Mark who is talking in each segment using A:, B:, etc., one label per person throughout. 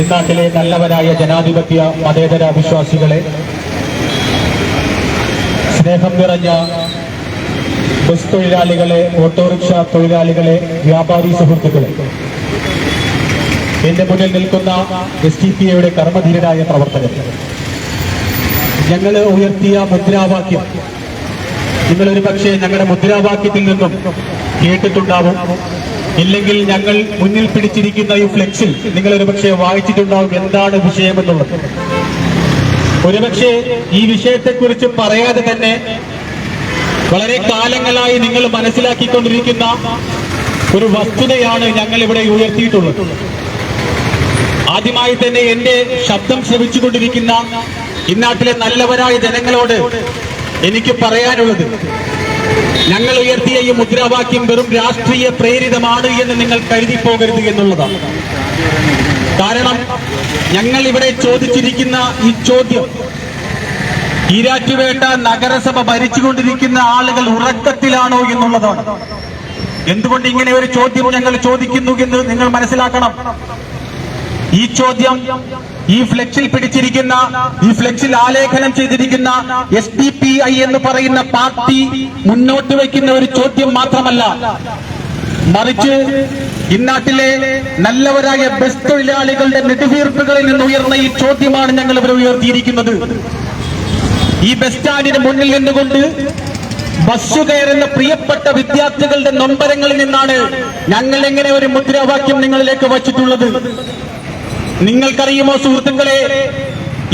A: ഇന്നാട്ടിലെ നല്ലവരായ ജനാധിപത്യ മതേതര വിശ്വാസികളെ സ്നേഹം നിറഞ്ഞ ബസ് തൊഴിലാളികളെ ഓട്ടോറിക്ഷ തൊഴിലാളികളെ വ്യാപാരി സുഹൃത്തുക്കളെ എന്റെ മുന്നിൽ നിൽക്കുന്ന എസ് ടി പി എയുടെ കർമ്മധീരരായ പ്രവർത്തകർ ഞങ്ങൾ ഉയർത്തിയ മുദ്രാവാക്യം നിങ്ങളൊരു പക്ഷേ ഞങ്ങളുടെ മുദ്രാവാക്യത്തിൽ നിന്നും കേട്ടിട്ടുണ്ടാവും. ഇല്ലെങ്കിൽ ഞങ്ങൾ മുന്നിൽ പിടിച്ചിരിക്കുന്ന ഈ ഫ്ലെക്സിൽ നിങ്ങൾ ഒരുപക്ഷെ വായിച്ചിട്ടുണ്ടാവും എന്താണ് വിഷയമെന്നുള്ളത്. ഒരുപക്ഷെ ഈ വിഷയത്തെക്കുറിച്ച് പറയാതെ തന്നെ വളരെ കാലങ്ങളായി നിങ്ങൾ മനസ്സിലാക്കിക്കൊണ്ടിരിക്കുന്ന ഒരു വസ്തുതയാണ് ഞങ്ങൾ ഇവിടെ ഉയർത്തിയിട്ടുള്ളത്. ആദ്യമായി തന്നെ എന്റെ ശബ്ദം ശ്രവിച്ചുകൊണ്ടിരിക്കുന്ന ഇന്നാട്ടിലെ നല്ലവരായ ജനങ്ങളോട് എനിക്ക് പറയാനുള്ളത് ഞങ്ങൾ ഉയർത്തിയ ഈ മുദ്രാവാക്യം വെറും രാഷ്ട്രീയ പ്രേരിതമാണ് എന്ന് നിങ്ങൾ കരുതി പോകരുത് എന്നുള്ളതാണ്. കാരണം ഞങ്ങൾ ഇവിടെ ചോദിച്ചിരിക്കുന്ന ഈ ചോദ്യം ഈരാറ്റുപേട്ട നഗരസഭ ഭരിച്ചുകൊണ്ടിരിക്കുന്ന ആളുകൾ ഉറക്കത്തിലാണോ എന്നുള്ളതാണ്. എന്തുകൊണ്ട് ഇങ്ങനെ ഒരു ചോദ്യം ഞങ്ങൾ ചോദിക്കുന്നു എന്ന് നിങ്ങൾ മനസ്സിലാക്കണം? ഈ ചോദ്യം ഈ ഫ്ലെക്സിൽ പിടിച്ചിരിക്കുന്ന ഈ ഫ്ലെക്സിൽ ആലേഖനം ചെയ്തിരിക്കുന്ന എസ് ഡി പി ഐ എന്ന് പറയുന്ന പാർട്ടി മുന്നോട്ട് വയ്ക്കുന്ന ഒരു ചോദ്യം മാത്രമല്ല. മറിച്ച് ഇന്നാട്ടിലെ നല്ലവരായ ബസ് തൊഴിലാളികളുടെ നെടുവീർപ്പുകളിൽ നിന്ന് ഉയർന്ന ഈ ചോദ്യമാണ് ഞങ്ങൾ ഇവിടെ ഉയർത്തിയിരിക്കുന്നത്. ഈ ബസ് സ്റ്റാൻഡിന് മുന്നിൽ നിന്നുകൊണ്ട് ബസ് കയറുന്ന പ്രിയപ്പെട്ട വിദ്യാർത്ഥികളുടെ നൊമ്പരങ്ങളിൽ നിന്നാണ് ഞങ്ങൾ എങ്ങനെ ഒരു മുദ്രാവാക്യം നിങ്ങളിലേക്ക് വച്ചിട്ടുള്ളത്? നിങ്ങൾക്കറിയുമോ സുഹൃത്തുക്കളെ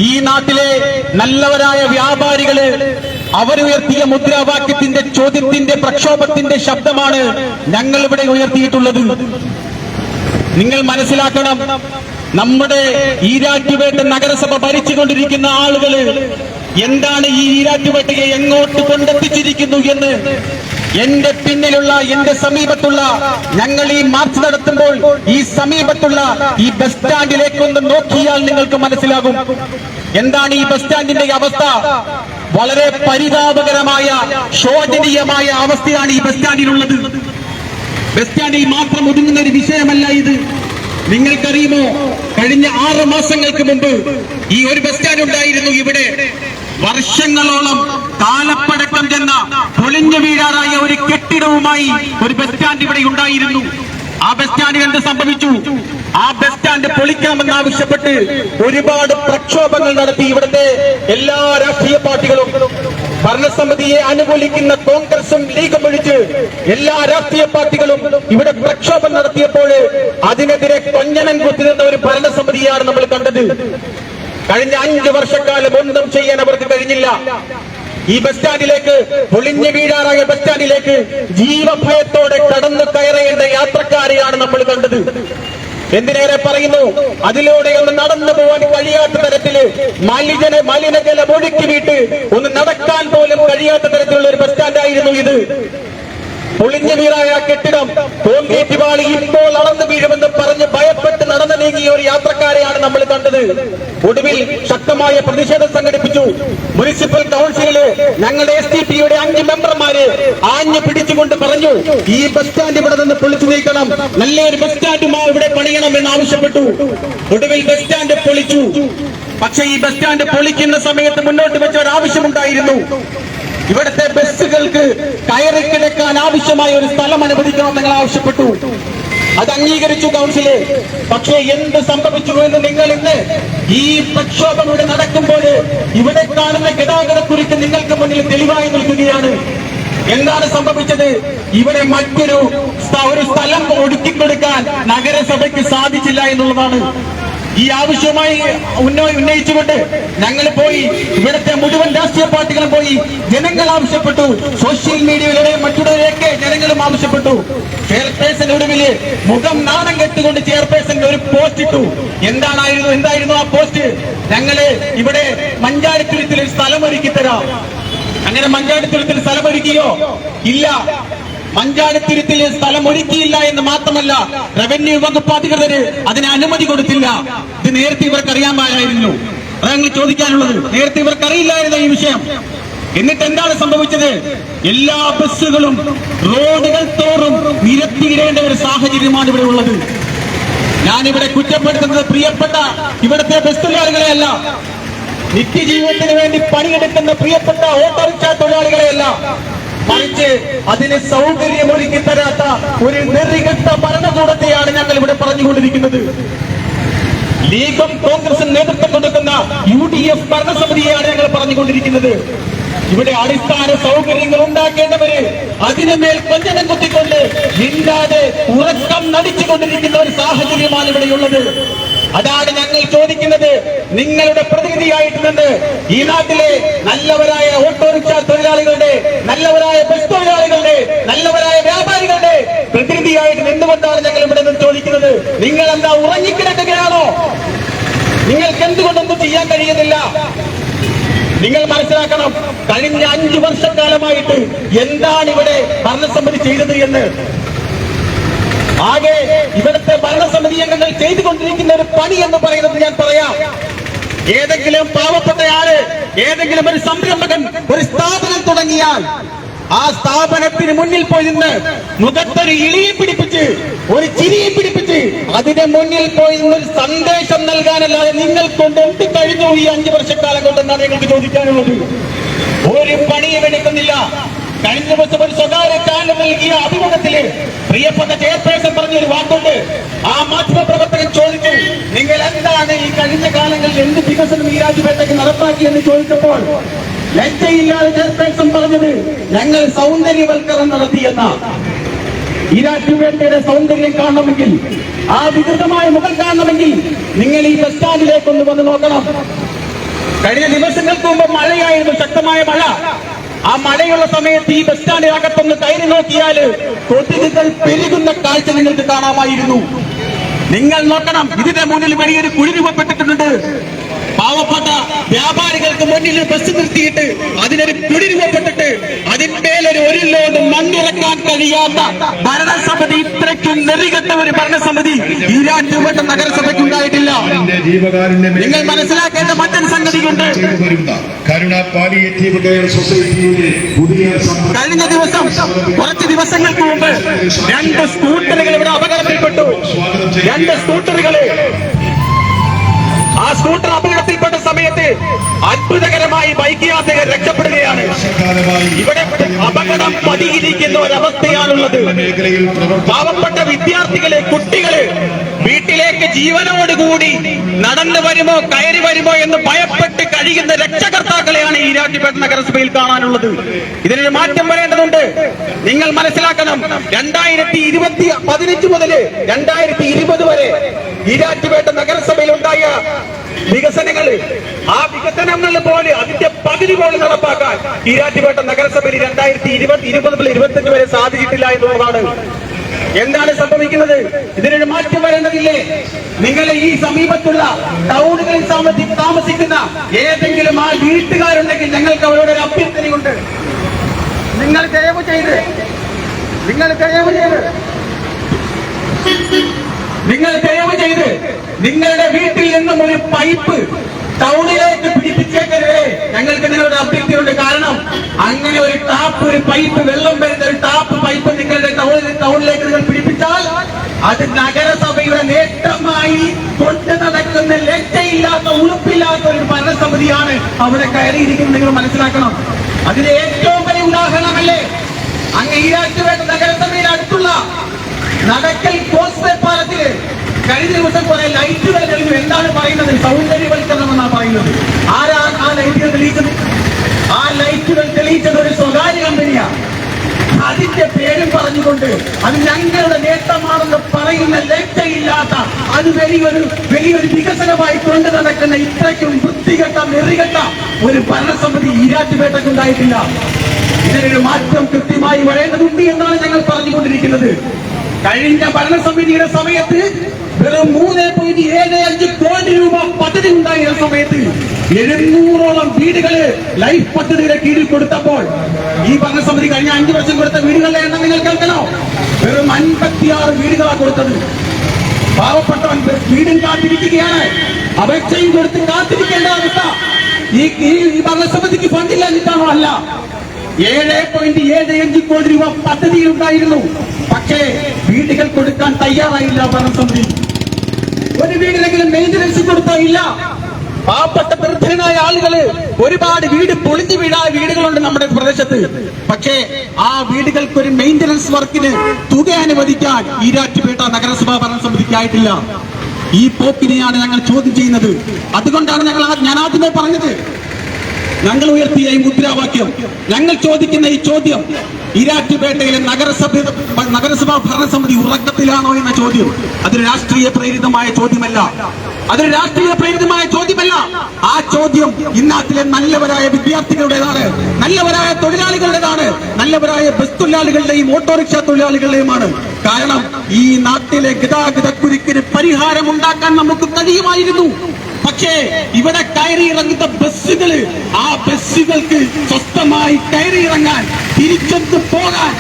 A: ഈ നാട്ടിലെ നല്ലവരായ വ്യാപാരികൾ അവരുയർത്തിയ മുദ്രാവാക്യത്തിന്റെ ചോദ്യത്തിന്റെ പ്രക്ഷോഭത്തിന്റെ ശബ്ദമാണ് ഞങ്ങൾ ഇവിടെ ഉയർത്തിയിട്ടുള്ളത്. നിങ്ങൾ മനസ്സിലാക്കണം നമ്മുടെ ഈരാറ്റുപേട്ട നഗരസഭ ഭരിച്ചുകൊണ്ടിരിക്കുന്ന ആളുകൾ എന്താണ് ഈ ഈരാറ്റുപേട്ടയെ എങ്ങോട്ട് കൊണ്ടെത്തിച്ചിരിക്കുന്നു എന്ന് എന്റെ പിന്നിലുള്ള എന്റെ സമീപത്തുള്ള ഞങ്ങൾ ഈ മാർച്ച് നടത്തുമ്പോൾ ഈ സമീപത്തുള്ള ഈ ബസ് സ്റ്റാൻഡിലേക്ക് ഒന്ന് നോക്കിയാൽ നിങ്ങൾക്ക് മനസ്സിലാകും. എന്താണ് ഈ ബസ് സ്റ്റാൻഡിന്റെ അവസ്ഥ? വളരെ പരിതാപകരമായ ശോചനീയമായ അവസ്ഥയാണ് ഈ ബസ് സ്റ്റാൻഡിലുള്ളത്. ബസ് സ്റ്റാൻഡിൽ മാത്രം ഒതുങ്ങുന്ന ഒരു വിഷയമല്ല ഇത്. നിങ്ങൾക്കറിയുമോ? കഴിഞ്ഞ ആറ് മാസങ്ങൾക്ക് മുമ്പ് ഈ ഒരു ബസ് സ്റ്റാൻഡ് ഉണ്ടായിരുന്നു ഇവിടെ. വർഷങ്ങളോളം കാലപ്പഴക്കം ചെന്ന പൊളിഞ്ഞു വീഴാറായ ഒരു കെട്ടിടവുമായി ഒരു ബസ് സ്റ്റാൻഡ് ഇവിടെ ഉണ്ടായിരുന്നു. ആ ബസ് സ്റ്റാൻഡിൽ എന്ത് സംഭവിച്ചു. ആ ബസ് സ്റ്റാൻഡ് പൊളിക്കണമെന്ന് ആവശ്യപ്പെട്ട് ഒരുപാട് പ്രക്ഷോഭങ്ങൾ നടത്തി ഇവിടുത്തെ എല്ലാ രാഷ്ട്രീയ പാർട്ടികളും. ഭരണസമിതിയെ അനുകൂലിക്കുന്ന കോൺഗ്രസും ലീഗും ഒഴിച്ച് എല്ലാ രാഷ്ട്രീയ പാർട്ടികളും ഇവിടെ പ്രക്ഷോഭം നടത്തിയപ്പോൾ അതിനെതിരെ കൊഞ്ഞനം കുത്തിരുന്ന ഒരു ഭരണസമിതിയാണ് നമ്മൾ കണ്ടത്. കഴിഞ്ഞ അഞ്ചു വർഷക്കാലം ഒന്നും ചെയ്യാൻ അവർക്ക് കഴിഞ്ഞില്ല. ഈ ബസ് സ്റ്റാൻഡിലേക്ക് പൊളിഞ്ഞു വീഴാറായ ബസ് സ്റ്റാൻഡിലേക്ക് ജീവഭയത്തോടെ കടന്നു കയറേണ്ട യാത്രക്കാരെയാണ് നമ്മൾ കണ്ടത്. എന്തിനേറെ പറയുന്നു? അതിലൂടെ ഒന്ന് നടന്നു പോകാൻ കഴിയാത്ത തരത്തിൽ മലിജന മലിനജലം ഒഴുക്കി വിട്ട് ഒന്ന് നടക്കാൻ പോലും കഴിയാത്ത തരത്തിലുള്ള ഒരു ബസ് സ്റ്റാൻഡായിരുന്നു ഇത്. പൊളിഞ്ഞു വീഴായ കെട്ടിടം. കോൺക്രീറ്റ് പാളി ഇപ്പോൾ അളന്നു വീഴുമെന്ന് പറഞ്ഞ് ഭയപ്പെട്ട് നടന്നു നീങ്ങിയ ഒരു യാത്രക്കാരെയാണ് നമ്മൾ കണ്ടത്. ഒടുവിൽ ശക്തമായ പ്രതിഷേധം സംഘടിപ്പിച്ചു. മുനിസിപ്പൽ കൗൺസിലിൽ ഞങ്ങളുടെ എസ് ടി പിയുടെ അഞ്ച് മെമ്പർമാര് ആഞ്ഞു പിടിച്ചുകൊണ്ട് പറഞ്ഞു ഈ ബസ് സ്റ്റാൻഡ് ഇവിടെ നിന്ന് പൊളിച്ചു നീക്കണം. നല്ലൊരു ബസ് സ്റ്റാൻഡുമാ ഇവിടെ പണിയണം എന്ന് ആവശ്യപ്പെട്ടു. ഒടുവിൽ ബസ് സ്റ്റാൻഡ് പൊളിച്ചു. പക്ഷേ ഈ ബസ് സ്റ്റാൻഡ് പൊളിക്കുന്ന സമയത്ത് മുന്നോട്ട് വെച്ച ഒരു ആവശ്യമുണ്ടായിരുന്നു. ഇവിടുത്തെ ബസ്സുകൾക്ക് കയറി കിടക്കാൻ ആവശ്യമായ ഒരു സ്ഥലം അനുവദിക്കണം നിങ്ങൾ ആവശ്യപ്പെട്ടു. അത് അംഗീകരിച്ചു കൗൺസിൽ. പക്ഷേ എന്ത് സംഭവിച്ചു എന്ന് നിങ്ങൾ ഇന്ന് ഈ പ്രക്ഷോഭം ഇവിടെ നടക്കുമ്പോൾ ഇവിടെ കാണുന്ന ഗതാഗതക്കുറിച്ച് നിങ്ങൾക്ക് മുന്നിൽ തെളിവായി നിൽക്കുകയാണ്. എന്താണ് സംഭവിച്ചത്? ഇവിടെ മറ്റൊരു ഒരു സ്ഥലം ഒടുക്കിക്കൊടുക്കാൻ നഗരസഭയ്ക്ക് സാധിച്ചില്ല എന്നുള്ളതാണ്. ഈ ആവശ്യമായി ഉന്ന- ഉന്നയിച്ചുകൊണ്ട് ഞങ്ങൾ പോയി ഇവിടുത്തെ മുഴുവൻ രാഷ്ട്രീയ പാർട്ടികളും പോയി ജനങ്ങൾ ആവശ്യപ്പെട്ടു. സോഷ്യൽ മീഡിയയിലൂടെ മറ്റുള്ളവരെയൊക്കെ ജനങ്ങളും ആവശ്യപ്പെട്ടു. ചെയർപേഴ്സൺ ഒടുവിൽ മുഖം നാണം കെട്ടുകൊണ്ട് ചെയർപേഴ്സൺ ഒരു പോസ്റ്റ് ഇട്ടു. എന്താണായിരുന്നു എന്തായിരുന്നു ആ പോസ്റ്റ് ഞങ്ങൾ ഇവിടെ മഞ്ചാടിത്തുരുത്തിൽ ഒരു സ്ഥലം ഒരുക്കി തരാം. അങ്ങനെ മഞ്ചാടിത്തുരുത്തിൽ സ്ഥലം ഒരുക്കിയോ ഇല്ല. മഞ്ചാടിത്തുരുത്തിൽ സ്ഥലം ഒരുക്കിയില്ല എന്ന് മാത്രമല്ല റവന്യൂ വകുപ്പ് അധികൃതർ അതിന് അനുമതി കൊടുത്തില്ല. ഇത് നേരത്തെ ഇവർക്ക് അറിയാൻ പാടില്ലായിരുന്നു അതാണ് ചോദിക്കാനുള്ളത്. നേരത്തെ ഇവർക്ക് അറിയില്ലായിരുന്നു ഈ വിഷയം. എന്നിട്ട് എന്താണ് സംഭവിച്ചത്? എല്ലാ ബസ്സുകളും റോഡുകൾ തോറും നിരത്തിയിടേണ്ട ഒരു സാഹചര്യമാണ് ഇവിടെ ഉള്ളത്. ഞാനിവിടെ കുറ്റപ്പെടുത്തുന്നത് പ്രിയപ്പെട്ട ഇവിടുത്തെ ബസ് തൊഴിലാളികളെയല്ല നിത്യജീവിതത്തിന് വേണ്ടി പണിയെടുക്കുന്ന പ്രിയപ്പെട്ട ഓട്ടോറിക്ഷ തൊഴിലാളികളെയല്ല. മറിച്ച് അതിന് സൗകര്യമൊരുക്കി തരാത്ത ഒരു നെറികെട്ട ഭരണകൂടത്തെയാണ് ഞങ്ങൾ ഇവിടെ പറഞ്ഞുകൊണ്ടിരിക്കുന്നത്. ലീഗും കോൺഗ്രസും നേതൃത്വം കൊടുക്കുന്ന യു ഡി എഫ് ഭരണസമിതിയാണ് ഞങ്ങൾ പറഞ്ഞുകൊണ്ടിരിക്കുന്നത്. ഇവിടെ അടിസ്ഥാന സൗകര്യങ്ങൾ ഉണ്ടാക്കേണ്ടവര് അതിനുമേൽ കൊഞ്ഞനം കുത്തിക്കൊണ്ട് ഇല്ലാതെ ഉറക്കം നടിച്ചുകൊണ്ടിരിക്കുന്ന ഒരു സാഹചര്യമാണ് ഇവിടെയുള്ളത്. അതാണ് ഞങ്ങൾ ചോദിക്കുന്നത്. നിങ്ങളുടെ പ്രതിനിധിയായിട്ട് നിന്ന് ഈ നാട്ടിലെ നല്ലവരായ ഓട്ടോറിക്ഷ തൊഴിലാളികളുടെ നല്ലവരായ ബസ് തൊഴിലാളികളുടെ നല്ലവരായ വ്യാപാരികളുടെ പ്രതിനിധിയായിട്ട് നിന്നുകൊണ്ടാണ് ഞങ്ങൾ ഇവിടെ നിന്ന് ചോദിക്കുന്നത്. നിങ്ങൾ എന്താ ഉറങ്ങിക്കിടക്കുകയാണോ? നിങ്ങൾക്ക് എന്തുകൊണ്ടൊന്നും ചെയ്യാൻ കഴിയുന്നില്ല? നിങ്ങൾ മനസ്സിലാക്കണം കഴിഞ്ഞ അഞ്ചു വർഷക്കാലമായിട്ട് എന്താണ് ഇവിടെ ഭരണസമിതി ചെയ്തത് എന്ന്? ആകെ ഇവിടുത്തെ ഭരണസമിതി അംഗങ്ങൾ ചെയ്തുകൊണ്ടിരിക്കുന്ന ഒരു പണി എന്ന് പറയുന്നത് ഞാൻ പറയാം. ഏതെങ്കിലും പാവപ്പെട്ടയാൾ ഏതെങ്കിലും ഒരു സംരംഭകൻ ഒരു സ്ഥാപനം തുടങ്ങിയാൽ ആ സ്ഥാപനത്തിന് മുന്നിൽ പോയി നിന്ന് മുഖത്തൊരു ഇളിയും പിടിപ്പിച്ച് ഒരു ചിരിയും പിടിപ്പിച്ച് അതിന്റെ മുന്നിൽ പോയി നിന്ന് ഒരു സന്ദേശം നൽകാനല്ലാതെ നിങ്ങൾ കൊണ്ട് എന്ത് കഴിഞ്ഞു ഈ അഞ്ചു വർഷക്കാലം കൊണ്ടെന്നാണ് നിങ്ങൾക്ക് ചോദിക്കാനുള്ളത്. ഒരു പണിയും എടുക്കുന്നില്ല കഴിഞ്ഞ ദിവസം ഒരു സ്വകാര്യ ചാനൽ നൽകിയ അഭിമുഖത്തിൽ പ്രിയപ്പെട്ട ചെയർപേഴ്സൺ പറഞ്ഞ ഒരു വാക്കുണ്ട്. ആ മാധ്യമ പ്രവർത്തകൻ ചോദിച്ചു നിങ്ങൾ എന്താണ് ഈ കഴിഞ്ഞ കാലങ്ങളിൽ എന്ത് വികസനം ഈ രാജ്യപേട്ടയ്ക്ക് നടപ്പാക്കിയെന്ന് ചോദിച്ചപ്പോൾ ലജ്ജയില്ലാതെ ചെയർപേഴ്സൺ പറഞ്ഞത് ഞങ്ങൾ സൗന്ദര്യവൽക്കരണം നടത്തിയെന്ന ഈരാറ്റുപേട്ടയുടെ സൗന്ദര്യം കാണണമെങ്കിൽ ആ വികൃതമായ മുഖം കാണണമെങ്കിൽ നിങ്ങൾ ഈ ബസ് സ്റ്റാൻഡിലേക്ക് ഒന്ന് വന്ന് നോക്കണം. കഴിഞ്ഞ ദിവസങ്ങൾക്ക് മുമ്പ് മഴയായിരുന്നു ശക്തമായ മഴ. ആ മഴയുള്ള സമയത്ത് ഈ ബസ് സ്റ്റാൻഡിനകത്തൊന്ന് കയറി നോക്കിയാൽ കൊതുകുകൾ പെരുകുന്ന കാഴ്ച നിങ്ങൾക്ക് കാണാമായിരുന്നു. നിങ്ങൾ നോക്കണം ഇതിന്റെ മുന്നിൽ വലിയൊരു കുഴി രൂപപ്പെട്ടിട്ടുണ്ട്. പാവപ്പെട്ട വ്യാപാരികൾക്ക് മുന്നിൽ ബസ് നിർത്തിയിട്ട് അതിനൊരു കുഴി രൂപപ്പെട്ടിട്ട് അതിന്മേലൊരു ഒരു ലോഡ് മണ്ണിറക്കാൻ കഴിയാത്ത ഭരണസമിതി ഇത്രയ്ക്കും നെറികെട്ട ഒരു ഭരണസമിതി ഈ രാജ്യപ്പെട്ട നഗരസഭയ്ക്ക് ഉണ്ടായിട്ടില്ല നിങ്ങൾ മനസ്സിലാക്കേണ്ട മറ്റൊരു സംഗതിയുണ്ട് കഴിഞ്ഞ ദിവസം കുറച്ച് ദിവസങ്ങൾക്ക് മുമ്പ് രണ്ട് സ്കൂട്ടറുകൾ ഇവിടെ അപകടത്തിൽപ്പെട്ടു. രണ്ട് സ്കൂട്ടറുകളെ ആ സ്കൂട്ടർ അപകടത്തിൽപ്പെട്ട സമയത്ത് അത്ഭുതകരമായി ബൈക്ക് യാത്രികർ രക്ഷപ്പെടുകയാണ്. ഇവിടെ അപകടം പതിയിരിക്കുന്ന ഒരവസ്ഥയാണുള്ളത്. പാവപ്പെട്ട വിദ്യാർത്ഥികളെ കുട്ടികൾ വീട്ടിലേക്ക് ജീവനോടുകൂടി നടന്നു വരുമോ കയറി വരുമോ എന്ന് ഭയപ്പെട്ട് കഴിയുന്ന രക്ഷകർത്താക്കളെയാണ് ഈ രാജ്യപേട്ട നഗരസഭയിൽ കാണാനുള്ളത്. ഇതിനൊരു മാറ്റം വരേണ്ടതുണ്ട്. നിങ്ങൾ മനസ്സിലാക്കണം രണ്ടായിരത്തി ഇരുപത്തി പതിനഞ്ച് മുതൽ രണ്ടായിരത്തി ഇരുപത് വരെ ഈ രാജ്യപേട്ട നഗരസഭയിൽ ഉണ്ടായ വികസനങ്ങൾ ആ വികസനങ്ങൾ പോലെ അതിന്റെ പകുതി പോലും നടപ്പാക്കാൻ ഈ രാജ്യപേട്ട നഗരസഭയിൽ രണ്ടായിരത്തി ഇരുപത്തി ഇരുപത് മുതൽ ഇരുപത്തിയഞ്ച് വരെ സാധിച്ചിട്ടില്ല എന്നുള്ളതാണ്. എന്താണ് സംഭവിക്കുന്നത്? ഇതിനൊരു മാറ്റം വരേണ്ടതില്ലേ നിങ്ങൾ ഈ സമീപത്തുള്ള ടൗണുകളിൽ താമസി- താമസിക്കുന്ന ഏതെങ്കിലും ആ വീട്ടുകാരുണ്ടെങ്കിൽ ഞങ്ങൾക്ക് അവരോട് ഒരു അഭ്യർത്ഥനയുണ്ട് നിങ്ങൾ ദയവ് ചെയ്ത് നിങ്ങൾ ദയവ് ചെയ്ത് നിങ്ങൾ ദയവ് ചെയ്ത് നിങ്ങളുടെ വീട്ടിൽ നിന്നും ഒരു പൈപ്പ് ടൗണിലേക്ക് പിടിപ്പിച്ചേക്കരുതേ. ഞങ്ങൾക്ക് നിങ്ങളുടെ അഭ്യർത്ഥനയുണ്ട് കാരണം അങ്ങനെ ഒരു ടാപ്പ് ഒരു പൈപ്പ് വെള്ളം വരുന്ന ഒരു ടാപ്പ് പൈപ്പ് നിങ്ങളുടെ ടൗണിലേക്ക് നിങ്ങൾ പിടിപ്പിച്ചാൽ അത് നഗരസഭയുടെ നേട്ടമായി കൊണ്ട് നടക്കുന്ന ലജ്ജയില്ലാത്ത ഉളുപ്പില്ലാത്ത ഒരു ഭരണസമിതിയാണ് അവിടെ കയറിയിരിക്കുന്നത്. നിങ്ങൾ മനസ്സിലാക്കണം. അതിന് ഏറ്റവും വലിയ ഉദാഹരണമല്ലേ? അങ്ങ് ഈരാറ്റുപേട്ട നഗരസഭയിൽ അടുത്തുള്ള നടക്കൽ കോസ്വേ പാലത്തിൽ കഴിഞ്ഞ ദിവസം കുറെ ലൈറ്റുകൾ തെളിഞ്ഞു. എന്താണ് പറയുന്നത്? സൗന്ദര്യവൽക്കരണം എന്നാണ് പറയുന്നത്. ആരാ ആ ലൈറ്റുകൾ തെളിയിച്ചത്? ആ ലൈറ്റുകൾ തെളിയിച്ചത് ഒരു സ്വകാര്യ കമ്പനിയാണ് അതിന്റെ പേരും പറഞ്ഞുകൊണ്ട് അത് ഞങ്ങളുടെ നേട്ടമാണെന്ന് പറയുന്ന ലേറ്റയില്ലാത്ത അത് വലിയൊരു വലിയൊരു വികസനമായി കൊണ്ടു നടക്കുന്ന ഇത്രയ്ക്കും വൃത്തികെട്ട മെറികെട്ട ഒരു ഭരണസമിതി ഈരാറ്റുപേട്ടയ്ക്ക് ഉണ്ടായിട്ടില്ല. ഇതിനൊരു മാറ്റം കൃത്യമായി വരേണ്ടതുണ്ട് എന്നാണ് ഞങ്ങൾ പറഞ്ഞുകൊണ്ടിരിക്കുന്നത്. കഴിഞ്ഞ ഭരണസമിതിയുടെ സമയത്ത് വെറും മൂന്ന് പോയിന്റ് ഏഴ് അഞ്ച് കോടി രൂപ പദ്ധതി ഉണ്ടായിരുന്ന സമയത്ത്? എഴുന്നൂറോളം വീടുകൾ ലൈഫ് പദ്ധതിയുടെ കീഴിൽ കൊടുത്തപ്പോൾ ഈ ഭരണസമിതി കഴിഞ്ഞ അഞ്ചു വർഷം കൊടുത്ത വീടുകളുടെ എണ്ണം നിങ്ങൾ കേൾക്കണോ? വെറും അൻപത്തിയാറ് വീടുകളാണ് കൊടുത്തത്. പാവപ്പെട്ടവൻ വീടും കാത്തിരിക്കുകയാണ്. അപേക്ഷയും കൊടുത്ത് കാത്തിരിക്കേണ്ട അവസ്ഥ. ഈ ഈ- ഭരണസമിതിക്ക് ഫണ്ടില്ല എന്നിട്ടാണോ അല്ല. ഏഴ് പോയിന്റ് ഏഴ് അഞ്ച് കോടി രൂപ പദ്ധതിയിൽ ഉണ്ടായിരുന്നു. പക്ഷേ വീടുകൾ കൊടുക്കാൻ തയ്യാറായില്ല ഭരണസമിതി. ഒരു വീടിനെങ്കിലും മെയിന്റനൻസ് കൊടുത്തോ? ഇല്ല. പാവപ്പെട്ട വൃദ്ധനായ ആളുകൾ ഒരുപാട് വീട് പൊളിഞ്ഞു വീടായ വീടുകളുണ്ട് നമ്മുടെ പ്രദേശത്ത്. പക്ഷേ ആ വീടുകൾക്ക് ഒരു മെയിന്റനൻസ് വർക്കിന് തുക അനുവദിക്കാൻ ഈരാറ്റുപേട്ട നഗരസഭാ ഭരണസമിതിക്കായിട്ടില്ല. ഈ പോക്കിനെയാണ് ഞങ്ങൾ ചോദ്യം ചെയ്യുന്നത്. അതുകൊണ്ടാണ് ഞങ്ങൾ ഞാൻ ആദ്യമേ പറഞ്ഞത്. ഞങ്ങൾ ഉയർത്തിയ ഈ മുദ്രാവാക്യം ഞങ്ങൾ ചോദിക്കുന്ന ഈ ചോദ്യം ഈരാറ്റുപേട്ടയിലെ നഗരസഭ നഗരസഭാ ഭരണസമിതി ഉറക്കത്തിലാണോ എന്ന ചോദ്യം അതൊരു രാഷ്ട്രീയ പ്രേരിതമായ ചോദ്യമല്ല. അതൊരു രാഷ്ട്രീയ പ്രേരിതമായ ചോദ്യമല്ല. ആ ചോദ്യം ഇന്നാട്ടിലെ നല്ലവരായ വിദ്യാർത്ഥികളുടേതാണ് നല്ലവരായ തൊഴിലാളികളുടേതാണ് നല്ലവരായ ബസ് തൊഴിലാളികളുടെയും ഓട്ടോറിക്ഷ തൊഴിലാളികളുടെയുമാണ്. കാരണം ഈ നാട്ടിലെ ഗതാഗത കുരുക്കിന് പരിഹാരം ഉണ്ടാക്കാൻ നമുക്ക് കഴിയുമായിരുന്നു. പക്ഷേ ഇവിടെ കയറി ഇറങ്ങുന്ന ബസ്സുകൾ ആ ബസ്സുകൾക്ക് സ്വസ്ഥമായി കയറി ഇറങ്ങാൻ തിരിച്ചെന്ന് പോകാൻ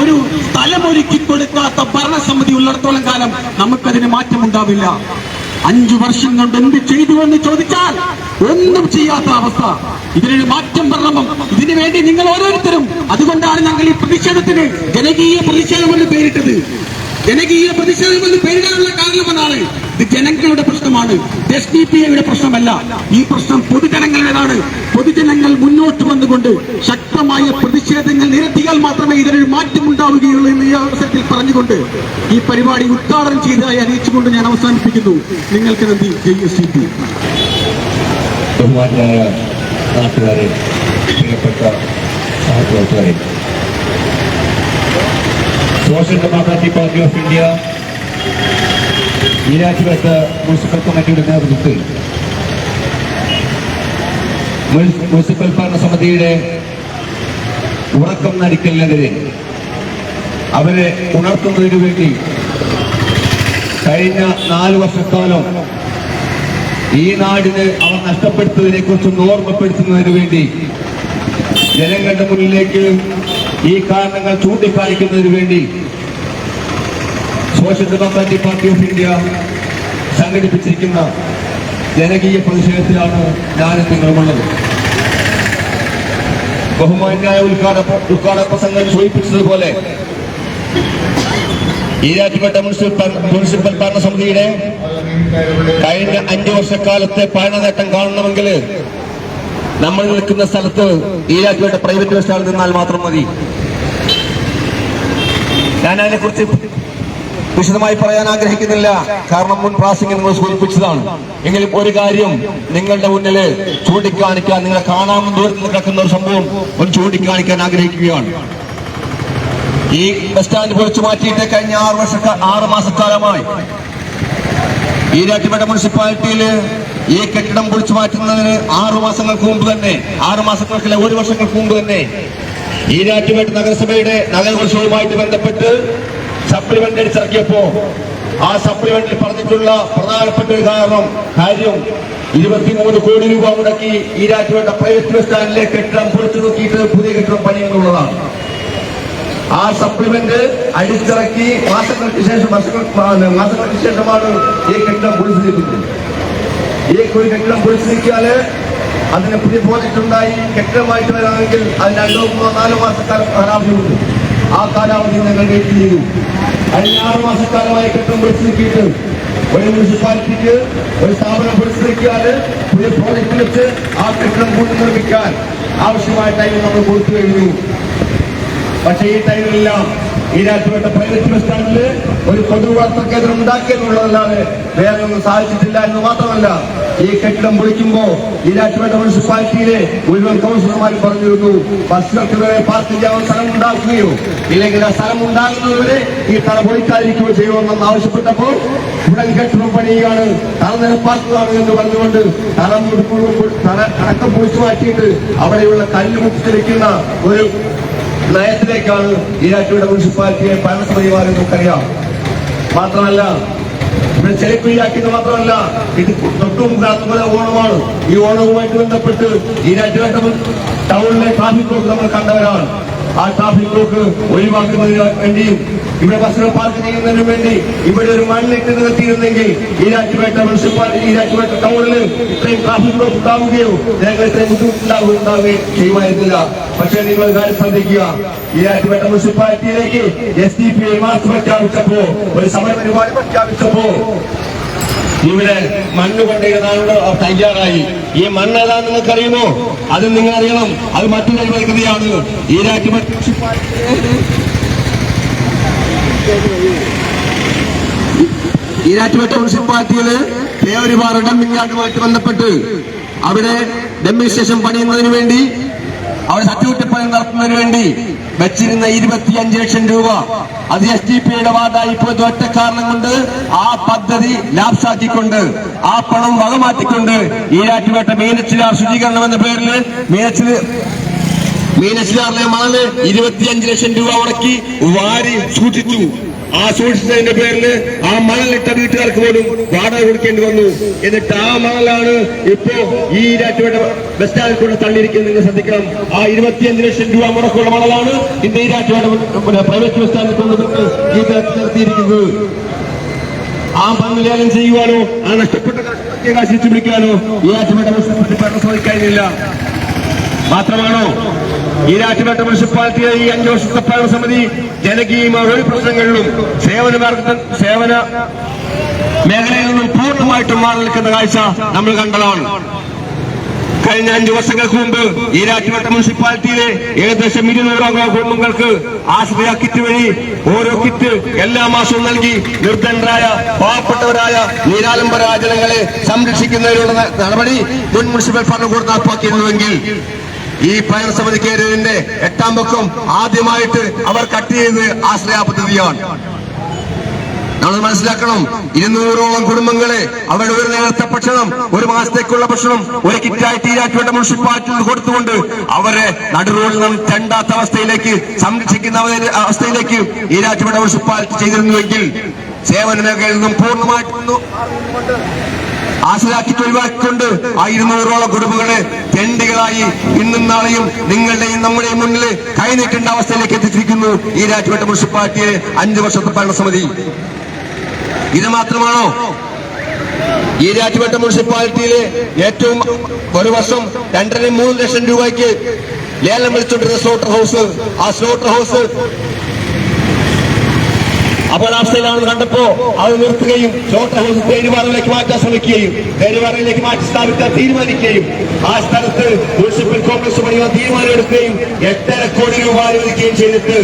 A: ഒരു സ്ഥലമൊരുക്കി കൊടുക്കാത്ത ഭരണസമിതി ഉള്ളിടത്തോളം കാലം നമുക്കതിന് മാറ്റമുണ്ടാവില്ല. അഞ്ചു വർഷം കൊണ്ട് എന്ത് ചെയ്തു എന്ന് ചോദിച്ചാൽ ഒന്നും ചെയ്യാത്ത അവസ്ഥ. ഇതിനൊരു മാറ്റം വരണം. ഇതിനു വേണ്ടി നിങ്ങൾ ഓരോരുത്തരും അതുകൊണ്ടാണ് ഞങ്ങൾ ഈ പ്രതിഷേധത്തിന് ജനകീയ പ്രതിഷേധം എന്ന് പേരിട്ടത്. ജനകീയ പ്രതിഷേധം എന്ന് പേരിടാനുള്ള കാരണം എന്നാണ് ഇത് ജനങ്ങളുടെ പ്രശ്നമാണ്. എസ് ഡി പി ഐയുടെ പ്രശ്നമല്ല. ഈ പ്രശ്നം പൊതുജനങ്ങളുടേതാണ്. പൊതുജനങ്ങൾ മുന്നോട്ട് വന്നുകൊണ്ട് ശക്തമായ പ്രതിഷേധങ്ങൾ നിരത്തിയാൽ മാത്രമേ ഇതിനൊരു മാറ്റം ഉണ്ടാവുകയുള്ളൂ എന്ന് ഈ അവസരത്തിൽ പറഞ്ഞുകൊണ്ട് ഈ പരിപാടി ഉദ്ഘാടനം ചെയ്തതായി അറിയിച്ചുകൊണ്ട് ഞാൻ അവസാനിപ്പിക്കുന്നു. നിങ്ങൾക്ക് നന്ദി. J S D P
B: Social Democratic Party of India Erattupetta municipal കമ്മിറ്റിയുടെ നേതൃത്വത്തിൽ മുനിസ് മുനിസിപ്പൽ ഭരണസമിതിയുടെ ഉറക്കം നടിക്കലിനെതിരെ അവരെ ഉണർത്തുന്നതിനു വേണ്ടി കഴിഞ്ഞ നാല് വർഷക്കാലം ഈ നാടിന് അവർ നഷ്ടപ്പെടുത്തതിനെ കുറിച്ചൊന്ന് ഓർമ്മപ്പെടുത്തുന്നതിന് വേണ്ടി ജനങ്ങളുടെ മുന്നിലേക്ക് ഈ കാരണങ്ങൾ ചൂണ്ടിക്കാണിക്കുന്നതിന് വേണ്ടി Social Democratic Party of India സംഘടിപ്പിച്ചിരിക്കുന്ന ജനകീയ പ്രതിഷേധത്തിലാണ് ഞാനും നിങ്ങളുമുള്ളത്. ബഹുമാന്യായ ഉദ്ഘാടന ഉദ്ഘാടന പ്രസംഗം സൂചിപ്പിച്ചതുപോലെ ഈരാറ്റുപേട്ട മുനിസിപ്പൽ മുനിസിപ്പൽ ഭരണസമിതിയുടെ കഴിഞ്ഞ അഞ്ചു വർഷക്കാലത്തെ ഭരണ നേട്ടം കാണണമെങ്കിൽ നമ്മൾ നിൽക്കുന്ന സ്ഥലത്ത് ഈരാറ്റുപേട്ട പ്രൈവറ്റ് ബസ് സ്റ്റാൻഡിൽ നിന്നാൽ മാത്രം മതി. ഞാൻ അതിനെക്കുറിച്ച് വിശദമായി പറയാൻ ആഗ്രഹിക്കുന്നില്ല. കാരണം മുൻ പ്രാസിംഗിൽ നിങ്ങൾ സൂചിപ്പിച്ചതാണ്. എങ്കിലും ഒരു കാര്യം നിങ്ങളുടെ മുന്നിൽ ചൂണ്ടിക്കാണിക്കാൻ നിങ്ങളെ കാണാൻ ദൂരത്ത് കിടക്കുന്ന ഒരു സംഭവം ഒന്ന് ചൂണ്ടിക്കാണിക്കാൻ ആഗ്രഹിക്കുകയാണ്. ഈ ബസ് സ്റ്റാൻഡ് പൊളിച്ചു മാറ്റിയിട്ട് കഴിഞ്ഞ ആറ് വർഷ ആറ് മാസക്കാലമായി ഈരാറ്റുപേട്ട മുനിസിപ്പാലിറ്റിയിൽ ഈ കെട്ടിടം പൊളിച്ചു മാറ്റുന്നതിന് ആറു മാസങ്ങൾക്ക് മുമ്പ് തന്നെ ആറു മാസങ്ങൾക്കല്ല ഒരു വർഷങ്ങൾക്ക് മുമ്പ് തന്നെ ഈരാറ്റുപേട്ട നഗരസഭയുടെ നഗരോത്സവവുമായിട്ട് ബന്ധപ്പെട്ട് സപ്ലിമെന്റ് അടിച്ചിറക്കിയപ്പോ ആ സപ്ലിമെന്റിൽ പറഞ്ഞിട്ടുള്ള പ്രധാനപ്പെട്ട ഒരു കാരണം കാര്യം ഇരുപത്തിമൂന്ന് കോടി രൂപ മുടക്കി ഈ രാജ്യത്തെ പ്രൈവറ്റ് ബസ് സ്റ്റാൻഡിലെ കെട്ടിടം പൊളിച്ചു നോക്കിയിട്ട് പുതിയ കെട്ടിടം പണിയെന്നുള്ളതാണ് ആ സപ്ലിമെന്റ് അടിച്ചിറക്കി മാസങ്ങൾക്ക് ശേഷം മാസങ്ങൾക്ക് ശേഷമാണ് ഈ കെട്ടിടം പൊളിച്ചു നിൽക്കുന്നത് ഈ ഒരു കെട്ടിടം പൊളിച്ചു നീക്കിയാൽ അതിന് പുതിയ പ്രോജക്റ്റ് ഉണ്ടായി കെട്ടിടമായിട്ട് വരാമെങ്കിൽ അതിന് രണ്ടോ മൂന്നോ നാലോ മാസക്കാലം കാലാവധിയുണ്ട് ആ കാലാവധി ഞങ്ങൾ വെയിറ്റ് ചെയ്തു. കഴിഞ്ഞ ആറ് മാസക്കാലമായി കെട്ടിടം പൊളിച്ചു നീക്കിയിട്ട് ഒരു മുനിസിപ്പാലിറ്റിക്ക് ഒരു സ്ഥാപനം പൊളിച്ചു നീക്കിയാൽ പുതിയ പ്രോജക്റ്റ് വെച്ച് ആ കെട്ടിടം കൂടി നിർമ്മിക്കാൻ ആവശ്യമായ ടൈം നമ്മൾ കൊടുത്തു കഴിഞ്ഞു. പക്ഷേ ഈ ടൈമിലെല്ലാം ഈ രാജ്യത്തെ പ്രൈവറ്റ് ബസ് സ്റ്റാൻഡിൽ ഒരു പൊതുവാർത്താ കേന്ദ്രം ഉണ്ടാക്കിയെന്നുള്ളതല്ലാതെ വേറെ ഒന്നും സാധിച്ചിട്ടില്ല എന്ന് മാത്രമല്ല ഈ കെട്ടിടം പൊളിക്കുമ്പോ ഈ രാജ്യപ്പെട്ട മുനിസിപ്പാലിറ്റിയിലെ മുഴുവൻ കൗൺസിലർമാർ പറഞ്ഞിരുന്നു ബസ്സുകൾക്ക് വരെ പാർക്ക് ചെയ്യാൻ സ്ഥലം ഉണ്ടാക്കുകയോ ഇല്ലെങ്കിൽ ആ സ്ഥലം ഉണ്ടാകുന്നതുവരെ ഈ തറ പൊളിക്കാതിരിക്കുകയോ ചെയ്യുമെന്ന് ആവശ്യപ്പെട്ടപ്പോൾ ഉടൻ കെട്ടിടം പണിയുകയാണ് തറ നിരപ്പാക്കുകയാണ് എന്ന് പറഞ്ഞുകൊണ്ട് തറ തറ അടക്കം പൊളിച്ചു മാറ്റിയിട്ട് അവിടെയുള്ള കല്ല് മുട്ടിച്ചിരിക്കുന്ന ഒരു നയത്തിലേക്കാണ് ഈരാറ്റുപേട്ട മുനിസിപ്പാലിറ്റിയെ ഭരണസമിതിമാർ നമുക്കറിയാം. മാത്രമല്ല ഇവിടെ ചെലക്കുഴിയാക്കിയത് മാത്രമല്ല ഇത് തൊട്ടും അതുപോലെ ഓണമാണ്. ഈ ഓണവുമായിട്ട് ബന്ധപ്പെട്ട് ഈരാറ്റുപേട്ട ടൗണിലെ ട്രാഫിക് ബ്ലോക്ക് നമ്മൾ കണ്ടവരാണ്. ആ ട്രാഫിക് ബ്ലോക്ക് ഒഴിവാക്കുന്നതിന് വേണ്ടിയും ഇവിടെ ബസ്സുകൾ പാർക്ക് ചെയ്യുന്നതിന് വേണ്ടി ഇവിടെ ഒരു മണ്ണിട്ട് നിർത്തിയിരുന്നെങ്കിൽ ഈരാറ്റുപേട്ട മുനിസിപ്പാലിറ്റി ഈരാറ്റുപേട്ട ടൗണിൽ ഇത്രയും ട്രാഫിക് ബ്ലോക്ക് ഉണ്ടാവുകയോ ഞങ്ങൾ ഇത്രയും ഉണ്ടാവുകയും ചെയ്യുമായിരുന്നില്ല. പക്ഷേ നിങ്ങൾ കാര്യം ശ്രദ്ധിക്കുക. Erattupetta മുനിസിപ്പാലിറ്റിയിലേക്ക് S D P I march പ്രഖ്യാപിച്ചപ്പോ ഒരു സമര പരിപാടി പ്രഖ്യാപിച്ചപ്പോ ഇവിടെ മണ്ണ് കൊണ്ടിരുന്നാണ് തയ്യാറായി. ഈ മണ്ണ് ഏതാന്ന് നിങ്ങൾക്ക് അറിയുമോ അത് നിങ്ങൾ അറിയണം അത് മറ്റൊരു പ്രകൃതിയാണ് ഈ രാജ്യം ഈരാറ്റുപേട്ട മുനിസിപ്പാലിറ്റിയിൽ പേവരിപാറ ഡമ്മിംഗ് യാർഡുമായിട്ട് ബന്ധപ്പെട്ട് അവിടെ ഡമ്മിംഗ് സ്റ്റേഷൻ പണിയുന്നതിന് വേണ്ടി അവിടെ സർട്ടിഫിക്കറ്റ് പണി നടത്തുന്നതിന് വേണ്ടി വെച്ചിരുന്ന ഇരുപത്തിയഞ്ച് ലക്ഷം രൂപ അത് എസ് ഡി പിയുടെ വാർഡായി പോയത് ഒറ്റ കാരണം കൊണ്ട് ആ പദ്ധതി ലാപ്സാക്കിക്കൊണ്ട് ആ പണം വകമാറ്റിക്കൊണ്ട് ഈരാറ്റുപേട്ട മീനച്ചിലാർ ശുചീകരണം എന്ന പേരിൽ മീനച്ചിൽ മീനച്ചിലാറിലെ മണൽ ഇരുപത്തിയഞ്ച് ലക്ഷം രൂപ മുടക്കി വാരി സൂക്ഷിച്ചു. ആ സൂക്ഷിച്ചതിന്റെ പേരിൽ ആ മണലിട്ട വീട്ടുകാർക്ക് പോലും വാടക കൊടുക്കേണ്ടി വന്നു. എന്നിട്ട് ആ മണലാണ് ഇപ്പോ ഈ ഈരാറ്റുപേട്ട ബസ് സ്റ്റാൻഡിൽ കൂടെ തള്ളിയിരിക്കുന്നത്. നിങ്ങൾ ശ്രദ്ധിക്കണം. ആ ഇരുപത്തിയഞ്ച് ലക്ഷം രൂപ മുടക്കുള്ള മണലാണ് ഇന്ന് ഈ രാറ്റുപേട്ട പിന്നെ പ്രൈവറ്റ് ബസ് സ്റ്റാൻഡിൽ കൊണ്ടുവന്നിട്ട് ഈ നിർത്തിയിരിക്കുന്നത്. ആ മണ്ണ് ലേലം ചെയ്യുവാനോ ആ നഷ്ടപ്പെട്ട കാശ് തിരിച്ചു പിടിക്കാനോ ഈ രാറ്റുപേട്ട മുനിസിപ്പാലിറ്റി സാധിക്കാനില്ല മാത്രമാണോ ഈ രാജ്യപ്പെട്ട മുനിസിപ്പാലിറ്റിയിലെ ഈ അഞ്ചു വർഷത്തെ ഭരണസമിതി ജനകീയമായ ഒരു പ്രശ്നങ്ങളിലും സേവന സേവന മേഖലയിൽ നിന്നും പൂർണമായിട്ടും മാറി നിൽക്കുന്ന കാഴ്ച നമ്മൾ കണ്ടതാണ്. കഴിഞ്ഞ അഞ്ചു വർഷങ്ങൾക്ക് മുമ്പ് ഈ രാജ്യവട്ട മുനിസിപ്പാലിറ്റിയിലെ ഏകദേശം ഇരുന്നൂറോളം കുടുംബങ്ങൾക്ക് ആശ്രയ കിറ്റ് വഴി ഓരോ കിറ്റ് എല്ലാ മാസവും നൽകി നിർദ്ധനരായ പാവപ്പെട്ടവരായ നീരാലംബരായ ജനങ്ങളെ സംരക്ഷിക്കുന്നതിനുള്ള നടപടി മുൻ മുനിസിപ്പൽ ഭരണകൂടം നടപ്പാക്കിയിരുന്നുവെങ്കിൽ ഈ പയർ സമിതി കേരളിന്റെ എട്ടാം പക്കം ആദ്യമായിട്ട് അവർ കട്ട് ചെയ്ത് ആശ്രയ പദ്ധതിയാണ് നമ്മൾ മനസ്സിലാക്കണം ഇരുന്നൂറോളം കുടുംബങ്ങളെ അവരുടെ ഒരു നേരത്തെ ഭക്ഷണം ഒരു മാസത്തേക്കുള്ള ഭക്ഷണം ഒരു കിറ്റായി തീരാറ്റുവേണ്ട മുനിസിപ്പാലിറ്റിയിൽ കൊടുത്തുകൊണ്ട് അവരെ നടുറോഡിൽ നിന്നും തെണ്ടാത്ത അവസ്ഥയിലേക്ക് സംരക്ഷിക്കുന്ന അവ- അവസ്ഥയിലേക്ക് ഈ രാജ്യവേണ്ട മുനിസിപ്പാലിറ്റി ചെയ്തിരുന്നുവെങ്കിൽ സേവന മേഖലയിൽ നിന്നും പൂർണമായിട്ട് ആശ്രയാക്കി ഒഴിവാക്കിക്കൊണ്ട് ആ ഇരുന്നൂറോളം കുടുംബങ്ങളെ തെണ്ടികളായി ഇന്നും നാളെയും നിങ്ങളുടെയും നമ്മുടെയും മുന്നിൽ കൈനീട്ടേണ്ട അവസ്ഥയിലേക്ക് എത്തിച്ചിരിക്കുന്നു. ഈ രാജ്യവട്ട മുനിസിപ്പാലിറ്റിയെ അഞ്ചു വർഷത്തെ ഭരണസമിതി. ഇത് മാത്രമാണോ? ഈ രാജ്യവട്ട മുനിസിപ്പാലിറ്റിയിലെ ഏറ്റവും ഒരു വർഷം രണ്ടര മൂന്ന് ലക്ഷം രൂപയ്ക്ക് ലേലം വിളിച്ചുകൊണ്ടിരുന്ന സ്ലോട്ടർ ഹൗസ് ആ സ്ലോട്ടർ ഹൗസ് അപകടാവസ്ഥയിലാണെന്ന് കണ്ടപ്പോ അത് നിർത്തുകയും ചോട്ട ഹൗസ് തേരുവാറയിലേക്ക് മാറ്റാൻ ശ്രമിക്കുകയും തേരുവാറയിലേക്ക് മാറ്റി സ്ഥാപിക്കാൻ തീരുമാനിക്കുകയും ആ സ്ഥലത്ത് മുനിസിപ്പൽ കോൺഗ്രസ് പണിയാൻ തീരുമാനമെടുക്കുകയും എട്ടര കോടി രൂപ അനുവദിക്കുകയും ചെയ്തിട്ട്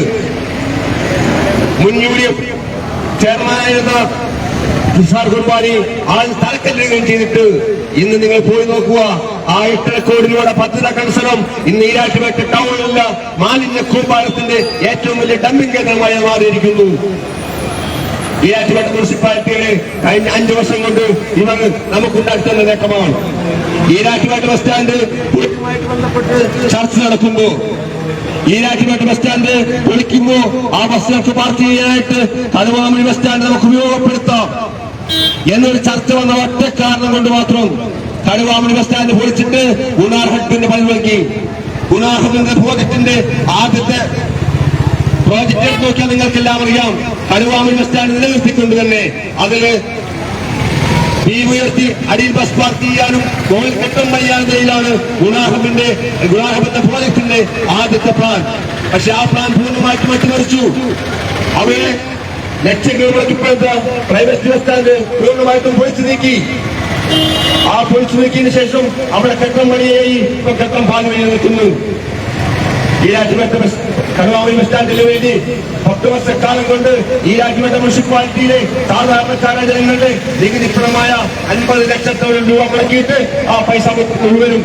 B: മുൻ ചെയർമാനായിരുന്ന തുഷാർ കുർബാനി ആൾ തലക്കല്ലുകയും ചെയ്തിട്ട് ഇന്ന് നിങ്ങൾ പോയി നോക്കുക. ആ എട്ടര കോടി രൂപയുടെ പദ്ധതി കൺസണം ഇന്ന് ഈരാട്ടുപേട്ട ടൗണിലുള്ള മാലിന്യ കൂമ്പാരത്തിന്റെ ഏറ്റവും വലിയ ഡമ്പിംഗ് കേന്ദ്രമായി മാറിയിരിക്കുന്നു. ഈരാറ്റുപേട്ട മുനിസിപ്പാലിറ്റിയുടെ കഴിഞ്ഞ അഞ്ചു വർഷം കൊണ്ട് ഇവർ നമുക്കുണ്ടാക്കുന്ന നേട്ടമാണ്. ഈരാറ്റുപേട്ട ബസ് സ്റ്റാൻഡ് ബന്ധപ്പെട്ട് ചർച്ച നടക്കുമ്പോൾ ഈ രാജ്യമായിട്ട് ബസ് സ്റ്റാൻഡ് പൊളിക്കുമ്പോ ആ ബസ് നമുക്ക് പാർക്ക് ചെയ്യാനായിട്ട് കടുവാമണി ബസ് സ്റ്റാൻഡ് നമുക്ക് ഉപയോഗപ്പെടുത്താം എന്നൊരു ചർച്ച വന്ന ഒറ്റ കാരണം കൊണ്ട് മാത്രം കടുവാമണി ബസ് സ്റ്റാൻഡ് പൊളിച്ചിട്ട് ഗുണാർഹത്തിന്റെ പണി നൽകി. ഗുണാർഹത്തിന്റെ പ്രോജക്ടിന്റെ ആദ്യത്തെ പ്രോജക്റ്റ് എടുത്ത് നോക്കിയാൽ നിങ്ങൾക്കെല്ലാം അറിയാം. കടുവാമണി ബസ് സ്റ്റാൻഡ് നിലനിർത്തിക്കൊണ്ട് തന്നെ അതിൽ തീ ഉയർത്തി അടിയിൽ ബസ് പാർക്ക് ചെയ്യാനും മുകളിൽ കെട്ടം പയ്യാനതയിലാണ് ഗുണാഹബിന്റെ ഗുണാഹബിന്റെ പ്രോജക്ടിന്റെ ആദ്യത്തെ പ്ലാൻ പക്ഷെ ആ പ്ലാൻ പൂർണമായിട്ട് മാറ്റിമറിച്ചു അവർ ലക്ഷം രൂപയ്ക്ക് ഇപ്പോഴത്തെ പ്രൈവറ്റ് ബസ് സ്റ്റാൻഡ് പൂർണമായിട്ടും പൊളിച്ചു നീക്കി. ആ പൊളിച്ചു നീക്കിയതിനു ശേഷം അവിടെ കെട്ടം പണിയായി ഇപ്പൊ കെട്ടം ഭാഗമായി നിൽക്കുന്നു. ഈ ബസ് കടുവാമണി ബസ് സ്റ്റാൻഡിന് വേണ്ടി പത്ത് വർഷക്കാലം കൊണ്ട് ഈ രാജ്യമെന്ന മുനിസിപ്പാലിറ്റിയിലെ സാധാരണക്കാരായ ജനങ്ങളുടെ നികുതിപ്രദമായ അൻപത് ലക്ഷത്തോളം രൂപ മുടക്കിയിട്ട് ആ പൈസ മുഴുവനും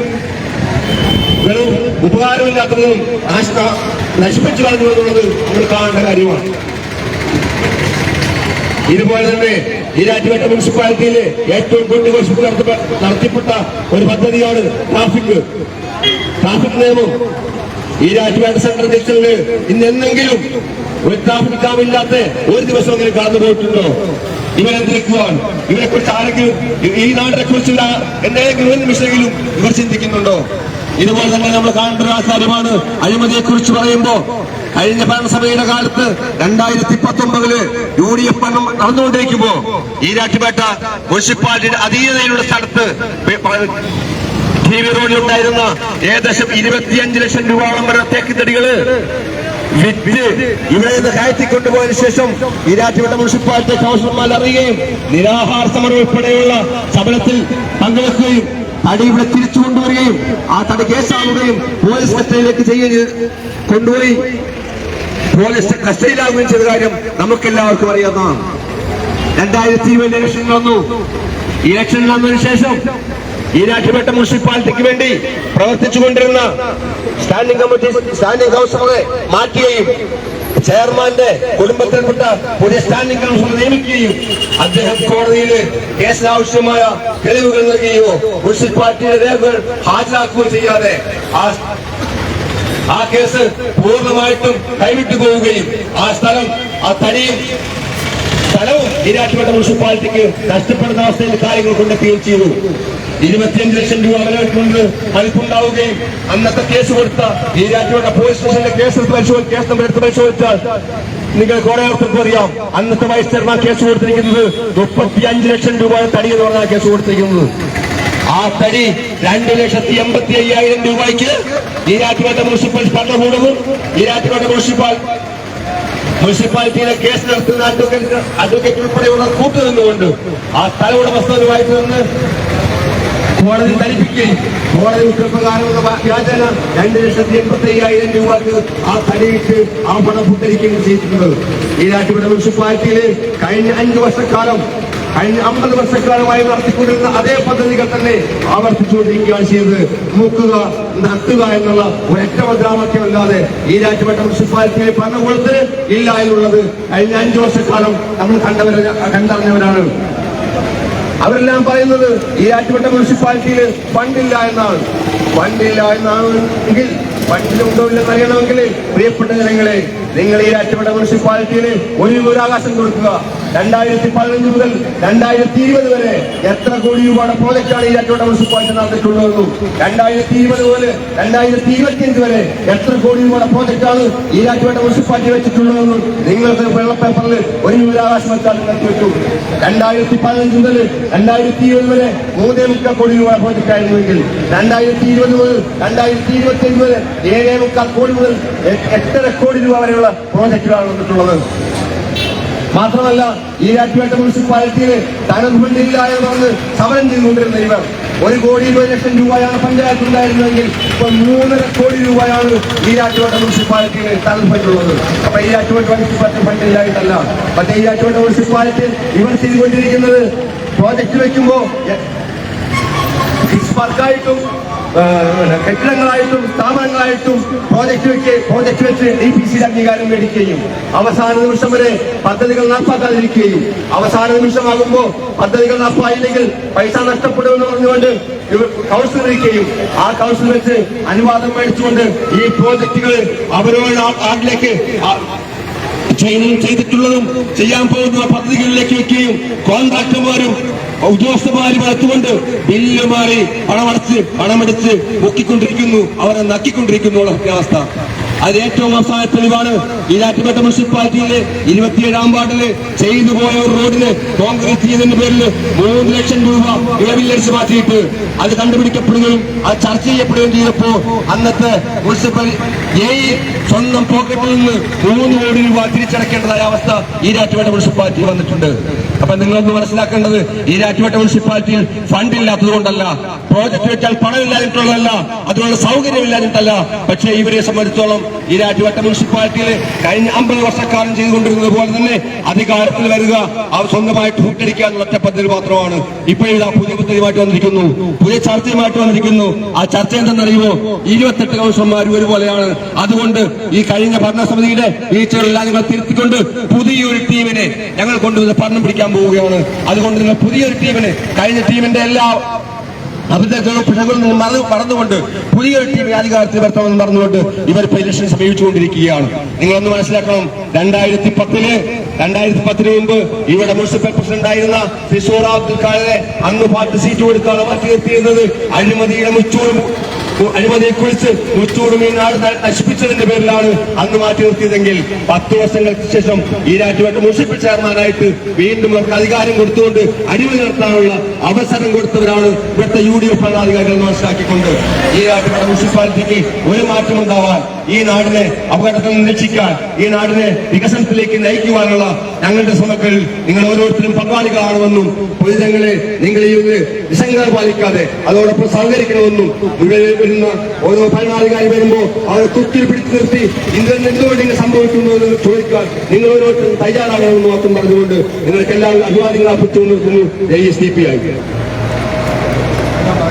B: വെറും ഉപകാരമില്ലാത്തതും നാശ- നശിപ്പിച്ചു കളഞ്ഞു എന്നുള്ളത് നമ്മൾ കാണേണ്ട കാര്യമാണ്. ഇതുപോലെ തന്നെ ഈ രാജ്യവട്ട മുനിസിപ്പാലിറ്റിയിലെ ഏറ്റവും കൊണ്ടുകൊടുപ്പ് നടത്തിപ്പെട്ട ഒരു പദ്ധതിയാണ് ട്രാഫിക്. ട്രാഫിക് നിയമം. ഈ രാജ്യവേട്ട സെൻട്രൽ ജംഗ്ഷനിൽ ഇന്ന് എന്തെങ്കിലും ഒരു ദിവസം അങ്ങനെ കടന്നു പോയിട്ടുണ്ടോ? ഇവരെന്തിരിക്കുവാൻ ഇവരെ കുറിച്ച് ആരെങ്കിലും ഈ- നാടിനെ കുറിച്ചുള്ള എന്തെങ്കിലും ഒരു നിമിഷമെങ്കിലും ഇവർ ചിന്തിക്കുന്നുണ്ടോ? ഇതുപോലെ തന്നെ നമ്മൾ കാണേണ്ട ഒരു കാര്യമാണ്. അഴിമതിയെ കുറിച്ച് പറയുമ്പോ കഴിഞ്ഞ ഭരണസഭയുടെ കാലത്ത് രണ്ടായിരത്തി പത്തൊമ്പതിൽ യു ഡി എഫ് ഭരണം നടന്നുകൊണ്ടിരിക്കുമ്പോ ഈ രാജ്യപേട്ട മുനിസിപ്പാലിറ്റിയുടെ അധീനതയിലുള്ള സ്ഥലത്ത് ടി വി റോഡിലുണ്ടായിരുന്ന ഏകദേശം ഇരുപത്തിയഞ്ച് ലക്ഷം രൂപ വരെ തേക്ക് തടികൾ വിറ്റ് ഇവിടെ നിന്ന് കയറ്റിക്കൊണ്ടുപോയതിനു ശേഷം ഈരാറ്റുപേട്ട മുനിസിപ്പാലിറ്റി കൗൺസിലർമാർ അറിയുകയും നിരാഹാര സമരം ഉൾപ്പെടെയുള്ള സമരത്തിൽ പങ്കെടുക്കുകയും തടി ഇവിടെ തിരിച്ചു കൊണ്ടുവരികയും ആ തടി കേസാവുകയും പോലീസ് കസ്റ്റഡിയിലേക്ക് ചെയ്യുകയും കൊണ്ടുപോയി. പോലീസ് കസ്റ്റഡിയിലാവുകയും ചെയ്ത കാര്യം നമുക്കെല്ലാവർക്കും അറിയാവുന്നതാണ്. രണ്ടായിരത്തി ഇരുപത് ഇലക്ഷൻ വന്നു. ഇലക്ഷൻ വന്നതിന് ശേഷം ഈരാറ്റുപേട്ട മുനിസിപ്പാലിറ്റിക്ക് വേണ്ടി പ്രവർത്തിച്ചുകൊണ്ടിരുന്ന സ്റ്റാൻഡിംഗ് കമ്മിറ്റി സ്റ്റാൻഡിംഗ് കൗൺസിലറെ മാറ്റുകയും ചെയർമാന്റെ കുടുംബത്തിൽപ്പെട്ട പുതിയ സ്റ്റാൻഡിംഗ് കൗൺസിലർ നിയമിക്കുകയും അദ്ദേഹം കോടതിയിൽ കേസിനാവശ്യമായ തെളിവുകൾ നൽകുകയോ മുനിസിപ്പാലിറ്റിയുടെ രേഖകൾ ഹാജരാക്കുകയോ ചെയ്യാതെ ആ ആ കേസ് പൂർണമായിട്ടും കൈവിട്ടു പോവുകയും ആ സ്ഥലം ആ തടിയും സ്ഥലവും ഈരാറ്റുപേട്ട മുനിസിപ്പാലിറ്റിക്ക് നഷ്ടപ്പെടുന്ന അവസ്ഥയിൽ കാര്യങ്ങൾ കൊണ്ടെത്തുകയും ചെയ്തു. ഇരുപത്തിയഞ്ച് ലക്ഷം രൂപ വിലകൊണ്ട് മതിപ്പുണ്ടാവുകയും അന്നത്തെ കേസ് കൊടുത്ത ഈരാറ്റുപേട്ട പോലീസ് സ്റ്റേഷനിലെ കേസ് എടുത്ത് പരിശോധി കേസ് നമ്പർ എടുത്ത് പരിശോധിച്ചാൽ നിങ്ങൾ കോടതികൾക്ക് അറിയാം. അന്നത്തെ വൈസ് ചെയർമാൻ കേസ് കൊടുത്തിരിക്കുന്നത് മുപ്പത്തി ലക്ഷം രൂപ തടി എന്ന് പറഞ്ഞാൽ കേസ് കൊടുത്തിരിക്കുന്നത്. ആ തടി രണ്ട് ലക്ഷത്തി എൺപത്തി അയ്യായിരം രൂപയ്ക്ക് ഈരാറ്റുപേട്ട മുനിസിപ്പൽ ഭരണകൂടവും ഈരാറ്റുപേട്ട മുനിസിപ്പൽ മുനിസിപ്പാലിറ്റിയിലെ കേസ് നടത്തുന്ന അഡ്വക്കേറ്റ് അഡ്വക്കേറ്റ് ഉൾപ്പെടെയുള്ള കൂട്ടു നിന്നുകൊണ്ട് ആ സ്ഥല ഉടമസ്ഥരുമായിട്ട് നിന്ന് കോടതി ധരിപ്പിക്കുകയും കോടതി ഉത്തരപ്രകാരമുള്ള വ്യാജന രണ്ട് ലക്ഷത്തി എൺപത്തി അയ്യായിരം രൂപക്ക് ആ തടിയിട്ട് ആ പണം പുട്ടരിക്കുകയും ചെയ്തിട്ടുണ്ട് ഈരാറ്റുപേട്ട മുനിസിപ്പാലിറ്റിയിൽ കഴിഞ്ഞ അഞ്ചു വർഷക്കാലം കഴിഞ്ഞ അമ്പത് വർഷക്കാലമായി നടത്തിക്കൊണ്ടിരുന്ന അതേ പദ്ധതികൾ തന്നെ ആവർത്തിച്ചുകൊണ്ടിരിക്കുകയാണ് ചെയ്തത്. നോക്കുക നടത്തുക എന്നുള്ള ഒരൊറ്റ മുദ്രാവാക്യമല്ലാതെ ഈ രാജ്യപ്പെട്ട മുനിസിപ്പാലിറ്റിയിലെ ഭരണകൂടത്തിന് ഇല്ല എന്നുള്ളത് കഴിഞ്ഞ അഞ്ചു വർഷക്കാലം നമ്മൾ കണ്ടവര കണ്ടറിഞ്ഞവരാണ്. അവരെല്ലാം പറയുന്നത് ഈ രാജ്യപ്പെട്ട മുനിസിപ്പാലിറ്റിയിൽ ഫണ്ടില്ല എന്നാണ്. ഫണ്ടില്ല എന്നാണ് എങ്കിൽ ഫണ്ടിലുണ്ടോ ഇല്ലെന്ന് അറിയണമെങ്കിൽ പ്രിയപ്പെട്ട ജനങ്ങളെ നിങ്ങൾ ഈ അറ്റവട മുനിസിപ്പാലിറ്റിയിൽ ഒരു വിവരാകാശം കൊടുക്കുക. രണ്ടായിരത്തി പതിനഞ്ച് മുതൽ രണ്ടായിരത്തി ഇരുപത് വരെ എത്ര കോടി രൂപയുടെ പ്രോജക്റ്റാണ് ഈ അറ്റവട മുനിസിപ്പാലിറ്റി നടത്തിയിട്ടുള്ളതെന്നും രണ്ടായിരത്തി ഇരുപത് മുതൽ രണ്ടായിരത്തി ഇരുപത്തിയഞ്ച് വരെ എത്ര കോടി രൂപയുടെ പ്രോജക്റ്റാണ് ഈ അറ്റവട മുനിസിപ്പാലിറ്റി വെച്ചിട്ടുള്ളതെന്നും നിങ്ങൾക്ക് വെള്ളപ്പേപ്പറിൽ ഒരു വിവരാകാശം വെച്ചാൽ നിങ്ങൾക്ക് വെച്ചു രണ്ടായിരത്തി പതിനഞ്ച് മുതൽ രണ്ടായിരത്തി ഇരുപത് വരെ മൂന്നേ മുക്കാൽ കോടി രൂപ പ്രോജക്റ്റ് ആയിരുന്നുവെങ്കിൽ രണ്ടായിരത്തി ഇരുപത് മുതൽ രണ്ടായിരത്തി ഇരുപത്തി അഞ്ച് വരെ ഏഴേ മുക്കാൽ കോടി മുതൽ എട്ടര കോടി രൂപ വരെയുള്ള പ്രോജക്റ്റുകളാണ് വന്നിട്ടുള്ളത്. മാത്രമല്ല ഈ രാജ്യപേട്ട മുനിസിപ്പാലിറ്റിയിൽ എന്ന് പറഞ്ഞ് സമരം ചെയ്തുകൊണ്ടിരുന്ന ഇവർ ഒരു കോടി ഇരുപത് ലക്ഷം രൂപയാണ് പഞ്ചായത്ത് ഉണ്ടായിരുന്നതെങ്കിൽ ഇപ്പൊ മൂന്നര കോടി രൂപയാണ് ഈ രാജ്യപേട്ട മുനിസിപ്പാലിറ്റിയിൽ ധനം ഫണ്ടുള്ളത്. അപ്പൊ ഈ രാജ്യപേട്ട മുനിസിപ്പാലിറ്റി ഫണ്ടില്ലായിട്ടല്ല പക്ഷേ ഈ രാജ്യപേട്ട മുനിസിപ്പാലിറ്റി ഇവർ ചെയ്തുകൊണ്ടിരിക്കുന്നത് പ്രോജക്റ്റ് വെക്കുമ്പോ എ- കെട്ടിടങ്ങളായിട്ടും സ്ഥാപനങ്ങളായിട്ടും പ്രോജക്റ്റ് വെച്ച് പ്രോജക്റ്റ് വെച്ച് ഡി പി സിയുടെ അംഗീകാരം മേടിക്കുകയും അവസാന നിമിഷം വരെ പദ്ധതികൾ നടപ്പാക്കാതിരിക്കുകയും അവസാന നിമിഷമാകുമ്പോൾ പദ്ധതികൾ നടപ്പായില്ലെങ്കിൽ പൈസ നഷ്ടപ്പെടുമെന്ന് പറഞ്ഞുകൊണ്ട് കൗൺസിൽ ഇരിക്കുകയും ആ കൗൺസിൽ വെച്ച് അനുവാദം മേടിച്ചുകൊണ്ട് ഈ പ്രോജക്റ്റുകൾ അവരോട് ആളിലേക്ക് ചെയ്തിട്ടുള്ളതും ചെയ്യാൻ പോകുന്ന പദ്ധതികളിലേക്ക് വെക്കുകയും കോൺട്രാക്ടർമാരും ഉദ്യോഗസ്ഥന്മാരും വളർത്തുകൊണ്ട് ബില്ല് മാറി പണമടച്ച് പണമെടുത്ത് പൊക്കിക്കൊണ്ടിരിക്കുന്നു അവരെ നക്കിക്കൊണ്ടിരിക്കുന്നു അവസ്ഥ അത് ഏറ്റവും അവസാന തെളിവാണ് ഈ നാട്ടുപേട്ട മുനിസിപ്പാലിറ്റിയിലെ ഇരുപത്തിയേഴാം വാർഡിൽ ചെയ്തു പോയ ഒരു റോഡിന് കോൺഗ്രസ് ചെയ്തതിന്റെ പേരിൽ മൂന്ന് ലക്ഷം രൂപ ഇളവില്ലടിച്ച് മാറ്റിയിട്ട് അത് കണ്ടുപിടിക്കപ്പെടുകയും അത് ചർച്ച ചെയ്യപ്പെടുകയും ചെയ്തപ്പോ അന്നത്തെ മുനിസിപ്പൽ സ്വന്തം പോക്കറ്റിൽ നിന്ന് മൂന്ന് കോടി രൂപ തിരിച്ചടക്കേണ്ടതായ അവസ്ഥ ഈ രാറ്റുപേട്ട മുനിസിപ്പാലിറ്റി വന്നിട്ടുണ്ട്. അപ്പൊ നിങ്ങളൊന്ന് മനസ്സിലാക്കേണ്ടത് ഈ രാറ്റുപേട്ട മുനിസിപ്പാലിറ്റിയിൽ ഫണ്ട് ഇല്ലാത്തത് കൊണ്ടല്ല. പ്രോജക്ട് വെച്ചാൽ പണം ഇല്ലാതിട്ടുള്ളതല്ല അതിനുള്ള സൗകര്യം ഇല്ലാതിട്ടല്ല പക്ഷേ ഇവരെ സംബന്ധിച്ചോളം ഈ രാറ്റുപേട്ട മുനിസിപ്പാലിറ്റിയിൽ കഴിഞ്ഞ അമ്പത് വർഷക്കാലം ചെയ്തുകൊണ്ടിരുന്നത് പോലെ തന്നെ അധികാരത്തിൽ വരിക അവർ സ്വന്തമായിട്ട് കൂട്ടടിക്കുക എന്നുള്ള പദ്ധതി മാത്രമാണ് ഇപ്പോഴിതാ പുതിയ പദ്ധതിയുമായിട്ട് വന്നിരിക്കുന്നു. പുതിയ ചർച്ചയുമായിട്ട് വന്നിരിക്കുന്നു. ആ ചർച്ച എന്തെന്നറിയുമോ? ഇരുപത്തെട്ട് കൗൺസിലർമാർ ഒരുപോലെയാണ് അതുകൊണ്ട് ഈ കഴിഞ്ഞ ഭരണസമിതിയുടെ വീഴ്ചകളെല്ലാം ഞങ്ങൾ തിരുത്തിക്കൊണ്ട് പുതിയൊരു ടീമിനെ ഞങ്ങൾ കൊണ്ടുവന്ന് ഭരണം പിടിക്കാൻ പോവുകയാണ്. അതുകൊണ്ട് നിങ്ങൾ പുതിയൊരു ടീമിന് കഴിഞ്ഞ ടീമിന്റെ എല്ലാ അഭിനന്ദനങ്ങളും പിഴകളും മറന്നു മറന്നുകൊണ്ട് പുതിയൊരു ടീമിനെ അധികാരത്തിൽ വരുത്തണമെന്ന് പറഞ്ഞുകൊണ്ട് ഇവർ ഇലക്ഷൻ സമീപിച്ചുകൊണ്ടിരിക്കുകയാണ്. നിങ്ങളൊന്ന് മനസ്സിലാക്കണം. രണ്ടായിരത്തി പത്തിൽ രണ്ടായിരത്തി പത്തിന് മുമ്പ് ഇവിടെ മുനിസിപ്പൽ പ്രസിഡന്റ് ആയിരുന്ന കിഷോർ അബ്ദുൽ അന്ന് പാർട്ടി സീറ്റ് കൊടുത്താണ് മാറ്റി നിർത്തിയിരുന്നത് അഴിമതിയുടെ മുച്ചൂട് അഴിമതിയെ കുറിച്ച് ഈ നാട് നശിപ്പിച്ചതിന്റെ പേരിലാണ് അന്ന് മാറ്റി നിർത്തിയതെങ്കിൽ പത്ത് വർഷങ്ങൾക്ക് ശേഷം ഈ രാജ്യമായിട്ട് മുനിസിപ്പൽ ചെയർമാനായിട്ട് വീണ്ടും അവർക്ക് അധികാരം കൊടുത്തുകൊണ്ട് അടിമതി നടത്താനുള്ള അവസരം കൊടുത്തവരാണ് ഇവിടുത്തെ യു ഡി എഫ് ഭരണാധികാരികൾ മനസ്സിലാക്കിക്കൊണ്ട് ഈ രാജ്യത്തെ മുനിസിപ്പാലിറ്റിക്ക് ഒരു മാറ്റം ഉണ്ടാവാൻ ഈ നാടിനെ അപകടത്തിൽ നിന്ന് രക്ഷിക്കാൻ ഈ നാടിനെ വികസനത്തിലേക്ക് നയിക്കുവാനുള്ള ഞങ്ങളുടെ ശ്രമങ്ങളിൽ നിങ്ങൾ ഓരോരുത്തരും പങ്കാളികളാണെന്നും പൊതുജനങ്ങളെ നിങ്ങൾ ഈ ഒരു നിസ്സംഗത പാലിക്കാതെ അതോടൊപ്പം സഹകരിക്കണമെന്നും ഇവിടെ വരുന്ന ഓരോ ഭരണാധികാരി വരുമ്പോൾ അവരെ കുത്തിൽ പിടിച്ചു നിർത്തി ഇന്ത്യയിൽ എന്തുകൊണ്ട് ഇങ്ങനെ സംഭവിക്കുന്നു എന്ന് ചോദിക്കാൻ നിങ്ങൾ ഓരോരുത്തരും തയ്യാറാകണമെന്ന് മാത്രം പറഞ്ഞുകൊണ്ട് നിങ്ങൾക്ക് എല്ലാവരും അഭിവാദ്യങ്ങൾ അർപ്പിച്ചു നിർത്തുന്നു എസ് ഡി പി ആയി